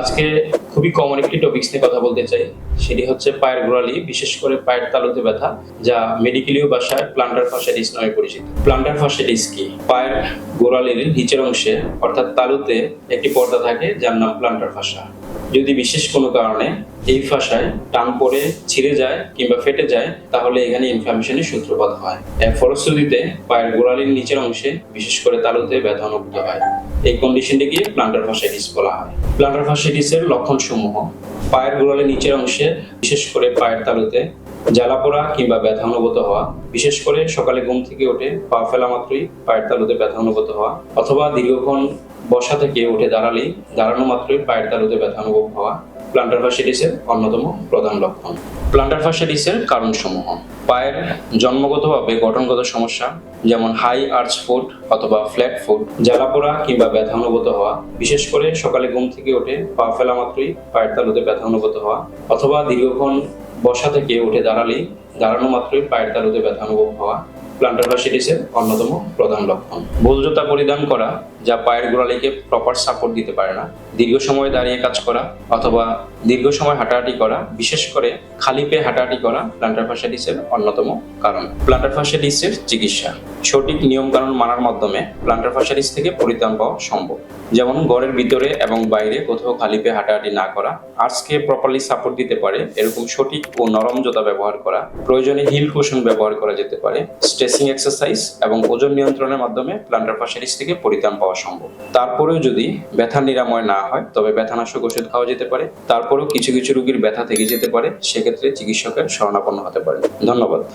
আজকে খুবই কমন একটি টপিক্স নিয়ে কথা বলতে চাই। সেটি হচ্ছে পায়ের গোড়ালি, বিশেষ করে পায়ের তালুতে ব্যথা, যা মেডিকেলীয় ভাষায় প্লান্টার ফাসাইটিস নামে পরিচিত। প্লান্টার ফাসাইটিস কি? পায়ের গোড়ালির নিচের অংশে, অর্থাৎ তালুতে একটি পর্দা থাকে, যার নাম প্লান্টার ফাসা যদি বিশেষ কোনো কারণে এই ফাঁসায় টান পড়ে, ছিঁড়ে যায় কিংবা ফেটে যায়, তাহলে এখানে ইনফ্লামেশনের সূত্রপাত হয়। এর ফলশ্রুতিতে পায়ের গোড়ালির নিচের অংশে বিশেষ করে তালুতে ব্যথা অনুভূত হয়। এই কন্ডিশনটিকে প্লান্টার ফাসাইটিস বলা হয়। প্লান্টার ফাসাইটিসের লক্ষণ সমূহ পায়ের গোড়ালির নিচের অংশে বিশেষ করে পায়ের তালুতে জ্বালা পোড়া কিংবা ব্যথা অনুভূত হওয়া, বিশেষ করে সকালে ঘুম থেকে উঠে পা ফেলা মাত্রই পায়ের তালুতে ব্যথা অনুভূত হওয়া, অথবা দীর্ঘক্ষণ বসা থেকে উঠে দাঁড়ালেই দাঁড়ানো মাত্রই পায়ের তালুতে ব্যথা অনুভব হওয়া প্লান্টার ফাসাইটিসের অন্যতম প্রধান লক্ষণ। প্লান্টার ফাসাইটিসের কারণসমূহ। পায়ের জন্মগতভাবে গঠনগত সমস্যা, যেমন হাই আর্চ ফুট অথবা ফ্ল্যাট ফুট, জ্বালাপোড়া কিংবা ব্যথা অনুভূত হওয়া, বিশেষ করে সকালে ঘুম থেকে উঠে পা ফেলা মাত্রই পায়ের তালুতে ব্যথা অনুভূত হওয়া, অথবা দীর্ঘক্ষণ বসা থেকে উঠে দাঁড়ালেই দাঁড়ানো মাত্রই পায়ের তালুতে ব্যথা অনুভব হওয়া প্লান্টার ফাসাইটিসের অন্যতম প্রধান লক্ষণ। ভুল জুতা পরিধান করা, যা পায়ের গোড়ালিকে প্রপার সাপোর্ট দিতে পারে না। দীর্ঘ সময় দাঁড়িয়ে কাজ করা অথবা দীর্ঘ সময় হাঁটাহাঁটি করা, বিশেষ করে খালি পেয়ে হাঁটাহাঁটি করা প্লান্টার ফাসাইটিসের অন্যতম কারণ। প্লান্টার ফাসাইটিসের চিকিৎসা। সঠিক নিয়ম কানুন মানার মাধ্যমে প্লান্টার ফাসাইটিস থেকে পরিত্রাণ পাওয়া সম্ভব। যেমন ঘরের ভিতরে এবং বাইরে কোথাও খালি পেয়ে হাঁটাহাঁটি না করা আর্টসকে প্রপারলি সাপোর্ট দিতে পারে, এরকম সঠিক ও নরম জোতা ব্যবহার করা, প্রয়োজনে হিল কুশন ব্যবহার করা যেতে পারে স্ট্রেসিং এক্সারসাইজ এবং ওজন নিয়ন্ত্রণের মাধ্যমে প্লান্টার ফাসাইটিস থেকে পরিত্রাণ পাওয়া সম্ভব। তারপরেও যদি ব্যথা নিরাময় না হয়, তবে ব্যথানাশক ওষুধ খাওয়া যেতে পারে। তারপরেও কিছু কিছু রোগীর ব্যথা থেকে যেতে পারে, সেক্ষেত্রে চিকিৎসকের শরণাপন্ন হতে পারে ধন্যবাদ।